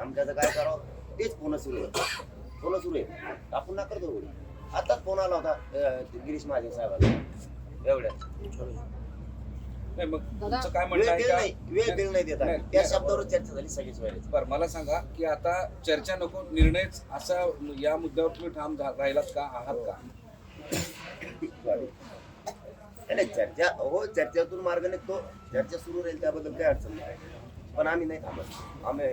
आमच्याचं काय करावं? तेच पुन्हा सुरू आहे. पुन्हा सुरू आहे. आपण ना करतो एवढी. आताच फोन आला होता अं, गिरीश महाजन साहेबांना एवढ्या. नाही मग तुमचं काय वेळ म्हणणं आहे बिल का? नाही. वेळ बिल नाही देत. नाही, त्या नाही. चर्चा झाली सगळीच बरं मला सांगा की आता चर्चा नको निर्णयच असा या मुद्द्यावर तुम्ही ठाम धा- राहिलात का? आहात का? नाही, नाही चर्चा हो चर्चेतून मार्ग निघतो. चर्चा सुरू राहील त्याबद्दल काही अडचण नाही. पण आम्ही नाही थांबत. आम्ही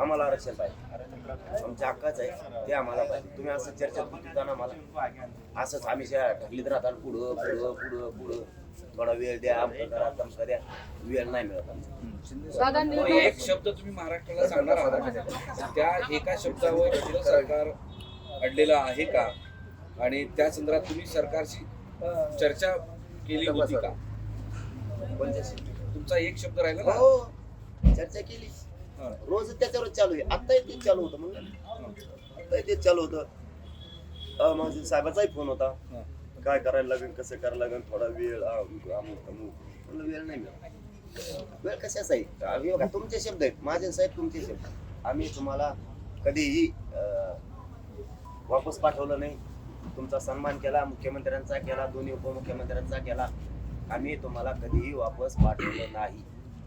आम्हाला आरक्षण पाहिजे. आमच्या हक्काच आहे ते आम्हाला पाहिजे. तुम्ही असं गुंतता ना मला. असंच आम्ही ढकलीत राहतात पुढं पुढं पुढं पुढं. थोडा वेळ द्या तमकं द्या. वेळ नाही मिळत आमचा. एक शब्द तुम्ही महाराष्ट्राला सांगणार आहात? त्या एका शब्दावर आपलं सरकार अडलेलं आहे का? आणि त्या संदर्भात तुम्ही सरकारशी चर्चा केली होती का? तुमचा एक शब्द राहिला ना? हो चर्चा केली. रोज त्याच्यावर चालू आहे. आत्ताही तेच चालू होतं म्हणलं. आत्ताही तेच चालू होतं. अं, माझ्या साहेबाचाही फोन होता. काय करायला लागेल कसं करायला लागेल थोडा वेळ म्हणलं वेळ नाही मिळत. वेळ कशाच आहे? तुमचे शब्द आहेत. माझे साहेब तुमचे शब्द आम्ही तुम्हाला कधीही वापस पाठवलं नाही. तुमचा सन्मान केला मुख्यमंत्र्यांचा केला दोन्ही उपमुख्यमंत्र्यांचा केला. आम्ही तुम्हाला कधीही वापस पाठवलं नाही.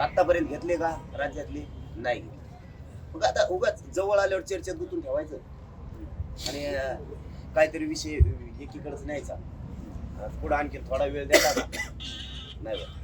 आतापर्यंत घेतले का राज्यातले? नाही. मग आता उगाच जवळ आल्यावर चर्चेत गुंतून ठेवायचं. आणि काहीतरी विषय एकीकडेच न्यायचा. पुढं आणखी थोडा वेळ द्यायचा नाही बरं.